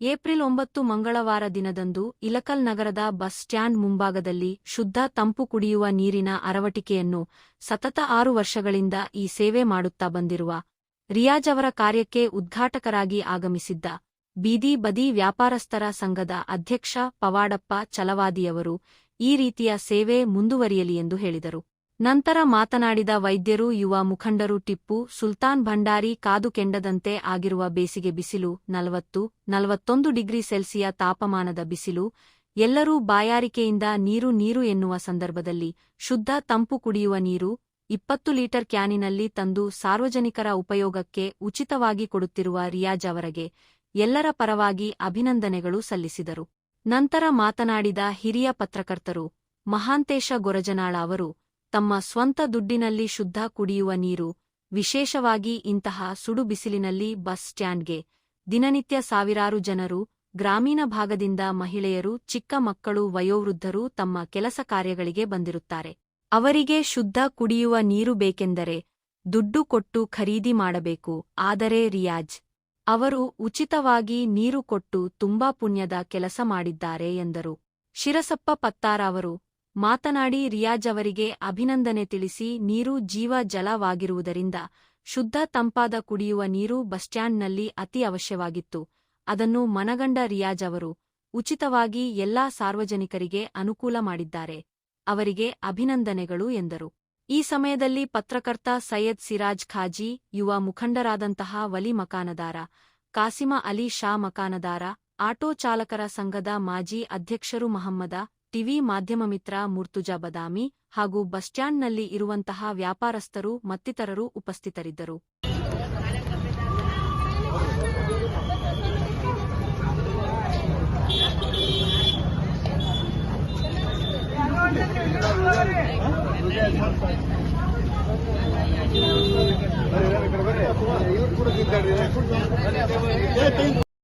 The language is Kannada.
ಏಪ್ರಿಲ್ ಒಂಬತ್ತು ಮಂಗಳವಾರ ದಿನದಂದು ಇಲಕಲ್ ನಗರದ ಬಸ್ ಸ್ಟ್ಯಾಂಡ್ ಮುಂಭಾಗದಲ್ಲಿ ಶುದ್ಧ ತಂಪು ಕುಡಿಯುವ ನೀರಿನ ಅರವಟಿಕೆಯನ್ನು ಸತತ ಆರು ವರ್ಷಗಳಿಂದ ಈ ಸೇವೆ ಮಾಡುತ್ತಾ ಬಂದಿರುವ ರಿಯಾಜ್ ಅವರ ಕಾರ್ಯಕ್ಕೆ ಉದ್ಘಾಟಕರಾಗಿ ಆಗಮಿಸಿದ್ದ ಬೀದಿ ಬದಿ ವ್ಯಾಪಾರಸ್ಥರ ಸಂಘದ ಅಧ್ಯಕ್ಷ ಪವಾಡಪ್ಪ ಚಲವಾದಿಯವರು ಈ ರೀತಿಯ ಸೇವೆ ಮುಂದುವರಿಯಲಿ ಎಂದು ಹೇಳಿದರು. ನಂತರ ಮಾತನಾಡಿದ ವೈದ್ಯರು, ಯುವ ಮುಖಂಡರು, ಟಿಪ್ಪು, ಸುಲ್ತಾನ್ ಭಂಡಾರಿ ಕಾದು ಕೆಂಡದಂತೆ ಆಗಿರುವ ಬೇಸಿಗೆ ಬಿಸಿಲು, ನಲವತ್ತು, ನಲವತ್ತೊಂದು ಡಿಗ್ರಿ ಸೆಲ್ಸಿಯ ತಾಪಮಾನದ ಬಿಸಿಲು, ಎಲ್ಲರೂ ಬಾಯಾರಿಕೆಯಿಂದ ನೀರು ನೀರು ಎನ್ನುವ ಸಂದರ್ಭದಲ್ಲಿ ಶುದ್ಧ ತಂಪು ಕುಡಿಯುವ ನೀರು, ಇಪ್ಪತ್ತು ಲೀಟರ್ ಕ್ಯಾನಿನಲ್ಲಿ ತಂದು ಸಾರ್ವಜನಿಕರ ಉಪಯೋಗಕ್ಕೆ ಉಚಿತವಾಗಿ ಕೊಡುತ್ತಿರುವ ರಿಯಾಜ್ ಅವರಿಗೆ ಎಲ್ಲರ ಪರವಾಗಿ ಅಭಿನಂದನೆಗಳು ಸಲ್ಲಿಸಿದರು. ನಂತರ ಮಾತನಾಡಿದ ಹಿರಿಯ ಪತ್ರಕರ್ತರು, ಮಹಾಂತೇಶ ಗೊರಜನಾಳ ಅವರು ತಮ್ಮ ಸ್ವಂತ ದುಡ್ಡಿನಲ್ಲಿ ಶುದ್ಧ ಕುಡಿಯುವ ನೀರು, ವಿಶೇಷವಾಗಿ ಇಂತಹ ಸುಡು ಬಿಸಿಲಿನಲ್ಲಿ ಬಸ್ ಸ್ಟ್ಯಾಂಡ್ಗೆ. ದಿನನಿತ್ಯ ಸಾವಿರಾರು ಜನರು, ಗ್ರಾಮೀಣ ಭಾಗದಿಂದ ಮಹಿಳೆಯರು, ಚಿಕ್ಕ ಮಕ್ಕಳು, ವಯೋವೃದ್ಧರು ತಮ್ಮ ಕೆಲಸ ಕಾರ್ಯಗಳಿಗೆ ಬಂದಿರುತ್ತಾರೆ. ಅವರಿಗೆ ಶುದ್ಧ ಕುಡಿಯುವ ನೀರು ಬೇಕೆಂದರೆ ದುಡ್ಡು ಕೊಟ್ಟು ಖರೀದಿ ಮಾಡಬೇಕು, ಆದರೆ ರಿಯಾಜ್ ಅವರು ಉಚಿತವಾಗಿ ನೀರು ಕೊಟ್ಟು ತುಂಬಾ ಪುಣ್ಯದ ಕೆಲಸ ಮಾಡಿದ್ದಾರೆ ಎಂದರು. ಶಿರಸಪ್ಪ ಪತ್ತಾರ ಅವರು ಮಾತನಾಡಿ ರಿಯಾಜ್ ಅವರಿಗೆ ಅಭಿನಂದನೆ ತಿಳಿಸಿ ನೀರು ಜೀವ ಜಲವಾಗಿರುವುದರಿಂದ ಶುದ್ಧ ತಂಪಾದ ಕುಡಿಯುವ ನೀರು ಬಸ್ಟ್ಯಾಂಡ್ನಲ್ಲಿ ಅತಿ ಅವಶ್ಯವಾಗಿತ್ತು. ಅದನ್ನು ಮನಗಂಡ ರಿಯಾಜ್ ಅವರು ಉಚಿತವಾಗಿ ಎಲ್ಲಾ ಸಾರ್ವಜನಿಕರಿಗೆ ಅನುಕೂಲ ಮಾಡಿದ್ದಾರೆ. ಅವರಿಗೆ ಅಭಿನಂದನೆಗಳು ಎಂದರು. ಈ ಸಮಯದಲ್ಲಿ ಪತ್ರಕರ್ತ ಸೈಯದ್ ಸಿರಾಜ್ ಖಾಜಿ, ಯುವ ಮುಖಂಡರಾದಂತಹ ವಲಿ ಮಕಾನದಾರ, ಕಾಸಿಮ ಅಲಿ ಶಾ ಮಕಾನದಾರ, ಆಟೋ ಚಾಲಕರ ಸಂಘದ ಮಾಜಿ ಅಧ್ಯಕ್ಷರು ಮಹಮ್ಮದ ಟಿವಿ ಮಾಧ್ಯಮ ಮಿತ್ರ ಮುರ್ತುಜಾ ಬದಾಮಿ ಹಾಗೂ ಬಸ್ಟ್ಯಾಂಡ್ನಲ್ಲಿ ಇರುವಂತಹ ವ್ಯಾಪಾರಸ್ಥರು ಮತ್ತಿತರರು ಉಪಸ್ಥಿತರಿದ್ದರು